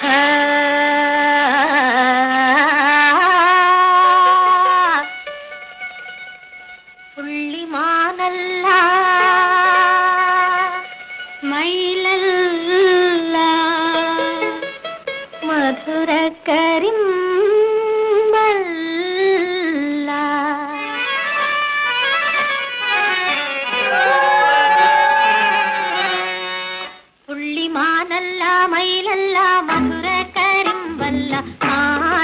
പുള്ളിമാനല്ല മയിലല്ല മധുരക്കരിമ്പല്ല. പുള്ളിമാനല്ല മയിലല്ല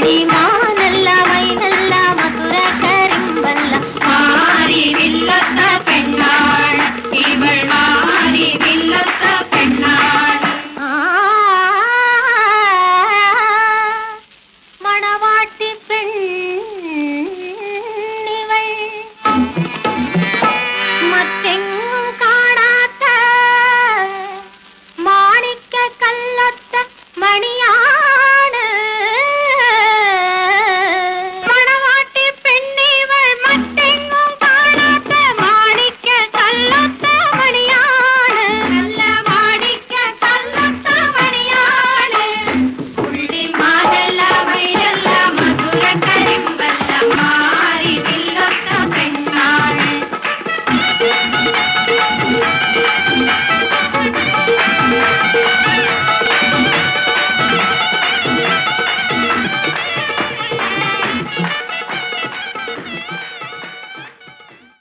pretty